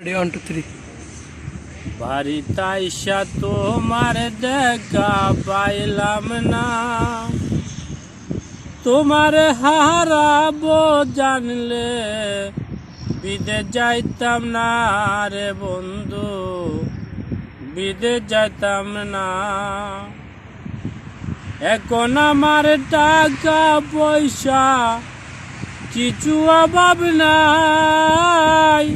Two three তোমার দেখা পাইলাম না তোমার হারাবো জানলে বিদে যাইতাম না রে বন্ধু বিদে যাইতাম না এখন আমার টাকা পয়সা কিছু অভাব নাই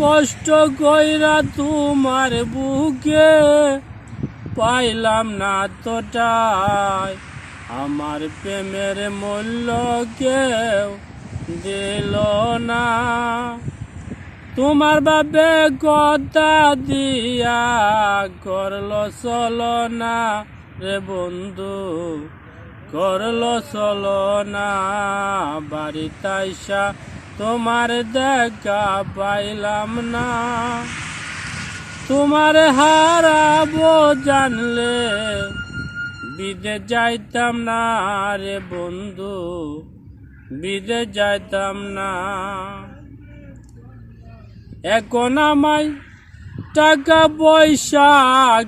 কষ্ট কইরা তোমার বুকে পাইলাম না তোটাই। আমার প্রেমের মূল্য কেউ দিল না। তোমার বাবে কথা দিয়া করল চলো না রে বন্ধু, করল চলো না। বাড়িতে আইসা তোমার দেখা পাইলাম না। তোমার হারাবো জানলে বিদে যাইতাম না রে বন্ধু, বিদে যাইতাম না। এখন আমায় টাকা পয়সা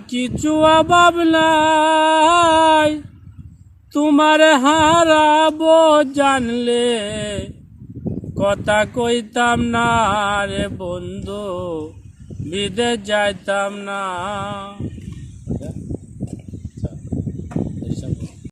কিছু অভাব নাই। তোমার হারাবো জানলে কথা কইতাম না রে বন্ধু বিদে যাইতাম না।